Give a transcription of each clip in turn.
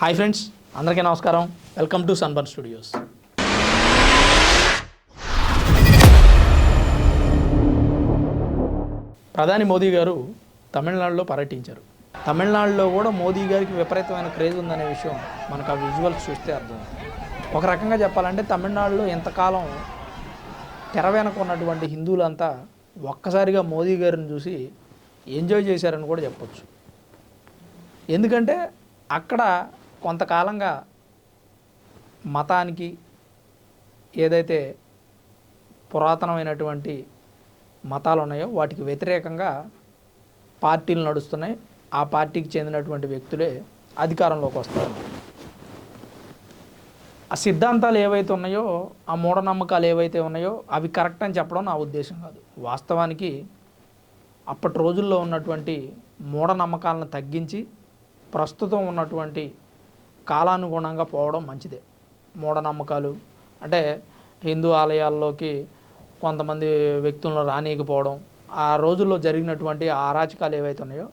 Hi friends అందరికీ నమస్కారం. Welcome to Sunburn Studios. ప్రధాని మోదీ గారు తమిళనాడులో పర్యటించారు. తమిళనాడులో కూడా మోదీ గారికి విపరీతమైన క్రేజ్ ఉందనే విషయం మనకు ఆ విజువల్స్ చూస్తే అర్థం ఒక రకంగా చెప్పాలంటే తమిళనాడులో ఎంతకాలం తెర వెనక ఉన్నటువంటి హిందువులంతా ఒక్కసారిగా మోదీ గారిని చూసి ఎంజాయ్ చేశారని కూడా చెప్పచ్చు. ఎందుకంటే అక్కడ కొంతకాలంగా మతానికి ఏదైతే పురాతనమైనటువంటి మతాలు ఉన్నాయో వాటికి వ్యతిరేకంగా పార్టీలు నడుస్తున్నాయి. ఆ పార్టీకి చెందినటువంటి వ్యక్తులే అధికారంలోకి వస్తారు. ఆ సిద్ధాంతాలు ఏవైతే ఉన్నాయో ఆ మూఢనమ్మకాలు ఏవైతే ఉన్నాయో అవి కరెక్ట్ అని చెప్పడం నా ఉద్దేశం కాదు. వాస్తవానికి అప్పటి రోజుల్లో ఉన్నటువంటి మూఢనమ్మకాలను తగ్గించి ప్రస్తుతం ఉన్నటువంటి కాలానుగుణంగా పోవడం మంచిదే. మూఢనమ్మకాలు. అంటే హిందూ ఆలయాల్లోకి కొంతమంది వ్యక్తులను రానీయకపోవడం ఆ రోజుల్లో జరిగినటువంటి అరాచకాలు ఏవైతే ఉన్నాయో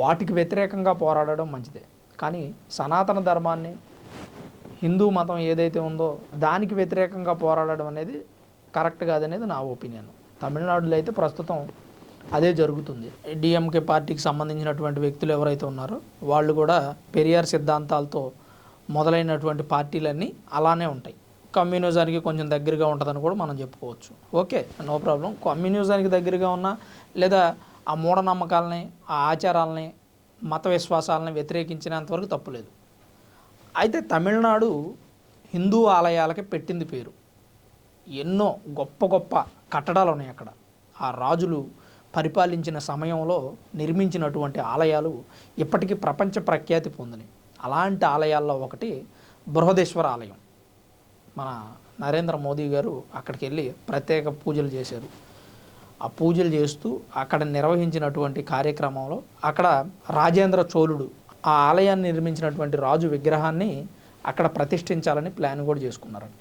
వాటికి వ్యతిరేకంగా పోరాడడం మంచిదే. కానీ సనాతన ధర్మాన్ని హిందూ మతం ఏదైతే ఉందో దానికి వ్యతిరేకంగా పోరాడడం అనేది కరెక్ట్ కాదనేది నా ఒపీనియన్. తమిళనాడులో అయితే ప్రస్తుతం అదే జరుగుతుంది. డిఎంకే పార్టీకి సంబంధించినటువంటి వ్యక్తులు ఎవరైతే ఉన్నారో వాళ్ళు కూడా పెరియార్ సిద్ధాంతాలతో మొదలైనటువంటి పార్టీలన్నీ అలానే ఉంటాయి. కమ్యూనిజానికి కొంచెం దగ్గరగా ఉంటుందని కూడా మనం చెప్పుకోవచ్చు. Okay no problem. కమ్యూనిజానికి దగ్గరగా ఉన్న లేదా ఆ మూఢనమ్మకాలని ఆ ఆచారాలని మత విశ్వాసాలని వ్యతిరేకించినంతవరకు తప్పులేదు అయితే తమిళనాడు హిందూ ఆలయాలకి పెట్టింది పేరు. ఎన్నో గొప్ప గొప్ప కట్టడాలు ఉన్నాయి అక్కడ. ఆ రాజులు పరిపాలించిన సమయంలో నిర్మించినటువంటి ఆలయాలు ఇప్పటికీ ప్రపంచ ప్రఖ్యాతి పొందినాయి అలాంటి ఆలయాల్లో ఒకటి బృహదేశ్వర ఆలయం. మన నరేంద్ర మోదీ గారు అక్కడికి వెళ్ళి ప్రత్యేక పూజలు చేశారు. ఆ పూజలు చేస్తూ అక్కడ నిర్వహించినటువంటి కార్యక్రమంలో అక్కడ రాజేంద్ర చోళుడు ఆ ఆలయాన్ని నిర్మించినటువంటి రాజు విగ్రహాన్ని అక్కడ ప్రతిష్ఠించాలని ప్లాన్ కూడా చేసుకున్నారంట.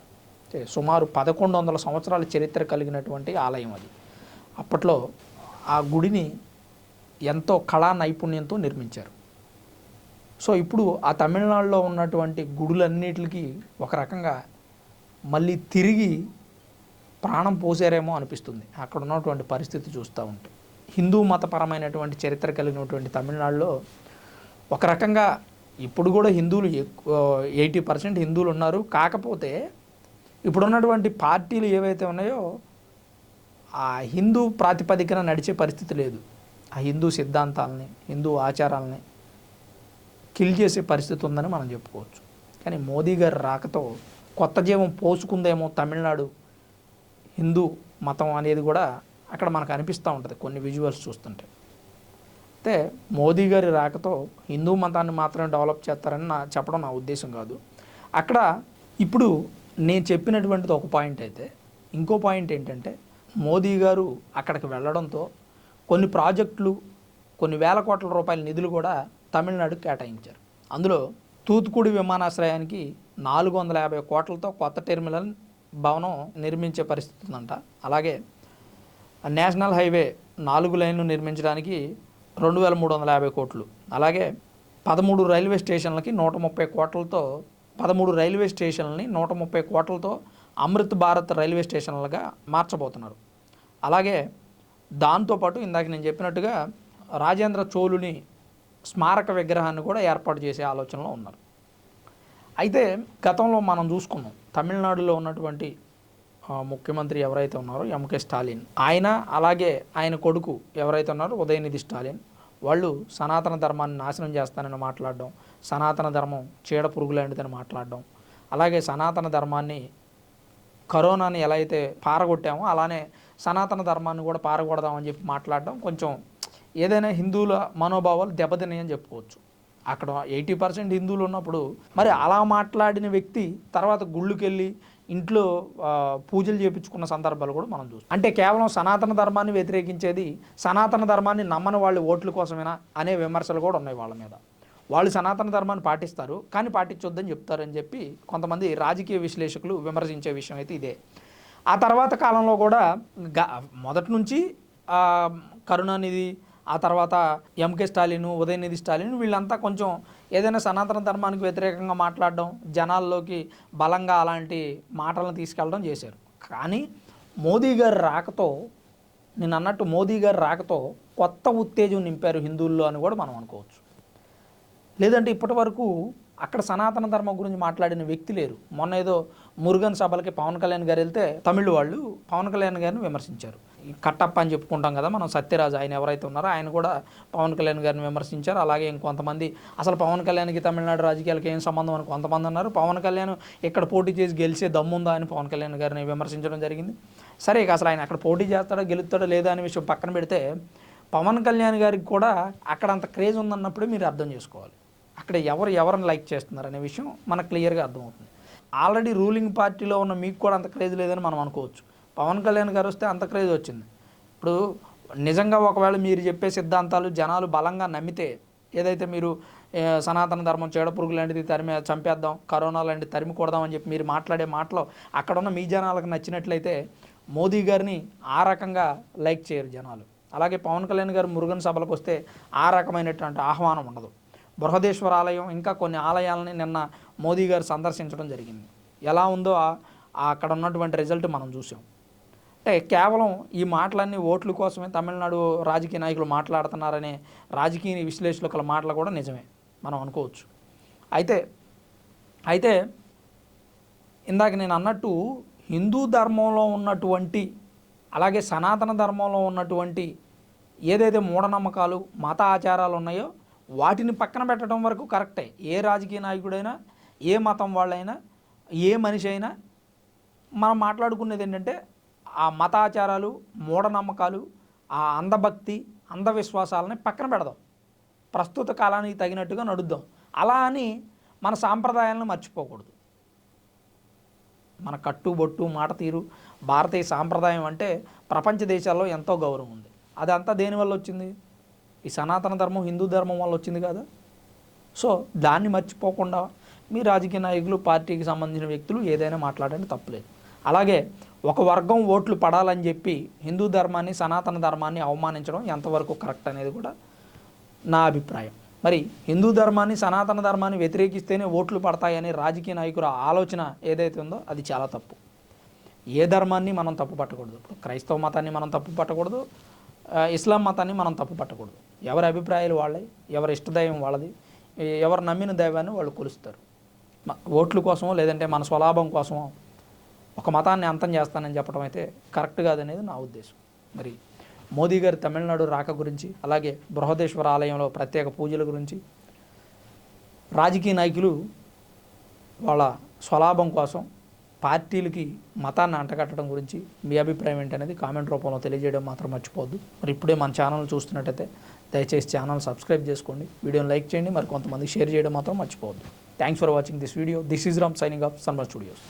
సుమారు పదకొండు వందల సంవత్సరాల చరిత్ర కలిగినటువంటి ఆలయం అది. అప్పట్లో ఆ గుడిని ఎంతో కళా నైపుణ్యంతో నిర్మించారు. సో ఇప్పుడు ఆ తమిళనాడులో ఉన్నటువంటి గుడులన్నిటికి ఒక రకంగా మళ్ళీ తిరిగి ప్రాణం పోసారేమో అనిపిస్తుంది. అక్కడ ఉన్నటువంటి పరిస్థితి చూస్తూ ఉంటే. హిందూ మతపరమైనటువంటి చరిత్ర కలిగినటువంటి తమిళనాడులో ఒక రకంగా ఇప్పుడు కూడా హిందువులు ఎక్కువ ఎయిటీ పర్సెంట్ హిందువులు ఉన్నారు. కాకపోతే ఇప్పుడున్నటువంటి పార్టీలు ఏవైతే ఉన్నాయో ఆ హిందూ ప్రాతిపదికన నడిచే పరిస్థితి లేదు. ఆ హిందూ సిద్ధాంతాలని హిందూ ఆచారాలని కిల్ చేసే పరిస్థితి ఉందని మనం చెప్పుకోవచ్చు. కానీ మోదీ గారి రాకతో కొత్త జీవం పోసుకుందేమో తమిళనాడు హిందూ మతం అనేది కూడా అక్కడ మనకు అనిపిస్తూ ఉంటుంది కొన్ని విజువల్స్ చూస్తుంటే. అయితే మోదీ గారి రాకతో హిందూ మతాన్ని మాత్రమే డెవలప్ చేస్తారని నా చెప్పడం నా ఉద్దేశం కాదు. అక్కడ ఇప్పుడు నేను చెప్పినటువంటిది ఒక పాయింట్ అయితే ఇంకో పాయింట్ ఏంటంటే మోదీ గారు అక్కడికి వెళ్ళడంతో కొన్ని ప్రాజెక్టులు కొన్ని వేల కోట్ల రూపాయల నిధులు కూడా తమిళనాడు కేటాయించారు. అందులో తూత్తుకుడి విమానాశ్రయానికి నాలుగు వందల యాభై కోట్లతో కొత్త టెర్మినల్ భవనం నిర్మించే పరిస్థితి ఉందంట. అలాగే నేషనల్ హైవే నాలుగు లైన్లు నిర్మించడానికి రెండు వేల మూడు వందల యాభై కోట్లు. అలాగే పదమూడు రైల్వే స్టేషన్లకి నూట ముప్పై కోట్లతో పదమూడు రైల్వే స్టేషన్లని నూట ముప్పై కోట్లతో అమృత్ భారత్ రైల్వే స్టేషన్లుగా మార్చబోతున్నారు. అలాగే దాంతోపాటు ఇందాక నేను చెప్పినట్టుగా రాజేంద్ర చోళుని స్మారక విగ్రహాన్ని కూడా ఏర్పాటు చేసే ఆలోచనలో ఉన్నారు. అయితే గతంలో మనం చూసుకున్నాం తమిళనాడులో ఉన్నటువంటి ముఖ్యమంత్రి ఎవరైతే ఉన్నారో ఎంకే స్టాలిన్ ఆయన అలాగే ఆయన కొడుకు ఎవరైతే ఉన్నారో ఉదయనిధి స్టాలిన్ వాళ్ళు సనాతన ధర్మాన్ని నాశనం చేస్తానని మాట్లాడడం సనాతన ధర్మం చీడ పురుగు లాంటిదని మాట్లాడడం అలాగే సనాతన ధర్మాన్ని కరోనాని ఎలా అయితే పారగొట్టామో అలానే సనాతన ధర్మాన్ని కూడా పారగొడదామని చెప్పి మాట్లాడడం కొంచెం ఏదైనా హిందువుల మనోభావాలు దెబ్బతిన్నాయని చెప్పుకోవచ్చు. అక్కడ ఎయిటీ పర్సెంట్ హిందువులు ఉన్నప్పుడు మరి అలా మాట్లాడిన వ్యక్తి తర్వాత గుళ్ళుకెళ్ళి ఇంట్లో పూజలు చేపించుకున్న సందర్భాలు కూడా మనం చూస్తాం. అంటే కేవలం సనాతన ధర్మాన్ని వ్యతిరేకించేది సనాతన ధర్మాన్ని నమ్మని వాళ్ళు ఓట్ల కోసమేనా అనే విమర్శలు కూడా ఉన్నాయి వాళ్ళ మీద. వాళ్ళు సనాతన ధర్మాన్ని పాటిస్తారు కానీ పాటించొద్దని చెప్తారని చెప్పి కొంతమంది రాజకీయ విశ్లేషకులు విమర్శించే విషయం అయితే ఇదే. ఆ తర్వాత కాలంలో కూడా గ- మొదటి నుంచి కరుణానిధి ఆ తర్వాత ఎంకే స్టాలిన్ ఉదయనిధి స్టాలిన్ వీళ్ళంతా కొంచెం ఏదైనా సనాతన ధర్మానికి వ్యతిరేకంగా మాట్లాడడం జనాల్లోకి బలంగా అలాంటి మాటలను తీసుకెళ్ళడం చేశారు. కానీ మోదీ గారి రాకతో నేను అన్నట్టు మోదీ గారి రాకతో కొత్త ఉత్తేజం నింపారు హిందువుల్లో అని కూడా మనం అనుకోవచ్చు. లేదంటే ఇప్పటి వరకు అక్కడ సనాతన ధర్మం గురించి మాట్లాడిన వ్యక్తి లేరు. మొన్న ఏదో మురుగన్ సభలకి పవన్ కళ్యాణ్ గారు వెళ్తే తమిళ వాళ్ళు పవన్ కళ్యాణ్ గారిని విమర్శించారు. కట్టప్ప అని చెప్పుకుంటాం కదా మనం సత్యరాజు ఆయన ఎవరైతే ఉన్నారో ఆయన కూడా పవన్ కళ్యాణ్ గారిని విమర్శించారు. అలాగే ఇంకొంతమంది అసలు పవన్ కళ్యాణ్కి తమిళనాడు రాజకీయాలకి ఏం సంబంధం అని కొంతమంది ఉన్నారు. పవన్ కళ్యాణ్ ఇక్కడ పోటీ చేసి గెలిచే దమ్ముందా అని పవన్ కళ్యాణ్ గారిని విమర్శించడం జరిగింది. సరే ఇక అసలు ఆయన అక్కడ పోటీ చేస్తాడో గెలుస్తాడో లేదా అనే విషయం పక్కన పెడితే పవన్ కళ్యాణ్ గారికి కూడా అక్కడ అంత క్రేజ్ ఉందన్నప్పుడే మీరు అర్థం చేసుకోవాలి. అక్కడ ఎవరు ఎవరిని లైక్ చేస్తున్నారు అనే విషయం మనకు క్లియర్గా అర్థమవుతుంది. ఆల్రెడీ రూలింగ్ పార్టీలో ఉన్న మీకు కూడా అంత క్రేజ్ లేదని మనం అనుకోవచ్చు. పవన్ కళ్యాణ్ గారు వస్తే అంత క్రేజ్ వచ్చింది. ఇప్పుడు నిజంగా ఒకవేళ మీరు చెప్పే సిద్ధాంతాలు జనాలు బలంగా నమ్మితే ఏదైతే మీరు సనాతన ధర్మం చీడపురుగు లాంటిది తరిమి చంపేద్దాం కరోనా లాంటిది తరిమి కొడదాం అని చెప్పి మీరు మాట్లాడే మాటలు అక్కడున్న మీ జనాలకు నచ్చినట్లయితే మోదీ గారిని ఆ రకంగా లైక్ చేయరు జనాలు. అలాగే పవన్ కళ్యాణ్ గారు మురుగన్ సభలకు వస్తే ఆ రకమైనటువంటి ఆహ్వానం ఉండదు. బృహదేశ్వర ఆలయం ఇంకా కొన్ని ఆలయాలని నిన్న మోదీ గారు సందర్శించడం జరిగింది. ఎలా ఉందో అక్కడ ఉన్నటువంటి రిజల్ట్ మనం చూసాం. కేవలం ఈ మాటలన్నీ ఓట్ల కోసమే తమిళనాడు రాజకీయ నాయకులు మాట్లాడుతున్నారనే రాజకీయ విశ్లేషకుల మాటలు కూడా నిజమే. మనం అనుకోవచ్చు. అయితే అయితే ఇందాక నేను అన్నట్టు హిందూ ధర్మంలో ఉన్నటువంటి అలాగే సనాతన ధర్మంలో ఉన్నటువంటి ఏదైతే మూఢనమ్మకాలు మత ఆచారాలు ఉన్నాయో వాటిని పక్కన పెట్టడం వరకు కరెక్టే. ఏ రాజకీయ నాయకుడైనా ఏ మతం వాళ్ళైనా ఏ మనిషి అయినా మనం మాట్లాడుకునేది ఏంటంటే ఆ మతాచారాలు మూఢనమ్మకాలు ఆ అంధభక్తి అంధవిశ్వాసాలని పక్కన పెడదాం. ప్రస్తుత కాలానికి తగినట్టుగా నడుద్దాం. అలా అని మన సాంప్రదాయాలను మర్చిపోకూడదు. మన కట్టు బొట్టు మాట తీరు భారతీయ సాంప్రదాయం అంటే ప్రపంచ దేశాల్లో ఎంతో గౌరవం ఉంది. అదంతా దేనివల్ల వచ్చింది? ఈ సనాతన ధర్మం హిందూ ధర్మం వల్ల వచ్చింది కదా? సో దాన్ని మర్చిపోకుండా మీ రాజకీయ నాయకులు పార్టీకి సంబంధించిన వ్యక్తులు ఏదైనా మాట్లాడండి తప్పులేదు. అలాగే ఒక వర్గం ఓట్లు పడాలని చెప్పి హిందూ ధర్మాన్ని సనాతన ధర్మాన్ని అవమానించడం ఎంతవరకు కరెక్ట్ అనేది కూడా నా అభిప్రాయం. మరి హిందూ ధర్మాన్ని సనాతన ధర్మాన్ని వ్యతిరేకిస్తేనే ఓట్లు పడతాయని రాజకీయ నాయకుల ఆలోచన ఏదైతే ఉందో అది చాలా తప్పు. ఏ ధర్మాన్ని మనం తప్పు పట్టకూడదు? ఇప్పుడు క్రైస్తవ మతాన్ని మనం తప్పు పట్టకూడదు ఇస్లాం మతాన్ని మనం తప్పు పట్టకూడదు. ఎవరి అభిప్రాయాలు వాళ్ళవి ఎవరి ఇష్టదైవం వాళ్ళది ఎవరు నమ్మిన దైవాన్ని వాళ్ళు కొలుస్తారు. ఓట్ల కోసమో లేదంటే మన స్వలాభం కోసమో ఒక మతాన్ని అంతం చేస్తానని చెప్పడం అయితే కరెక్ట్ కాదనేది నా ఉద్దేశం. మరి మోదీ గారి తమిళనాడు రాక గురించి అలాగే బృహదేశ్వర ఆలయంలో ప్రత్యేక పూజల గురించి రాజకీయ నాయకులు వాళ్ళ స్వలాభం కోసం పార్టీలకి మతాన్ని అంటగట్టడం గురించి మీ అభిప్రాయం ఏంటనేది కామెంట్ రూపంలో తెలియజేయడం మాత్రం మర్చిపోద్దు మరి ఇప్పుడే మన ఛానల్ చూస్తున్నట్టయితే దయచేసి ఛానల్ సబ్స్క్రైబ్ చేసుకోండి వీడియోని లైక్ చేయండి మరి కొంతమంది షేర్ చేయడం మాత్రం మర్చిపోవద్దు. Thanks for watching this video this is Ram signing off Sunburn Studios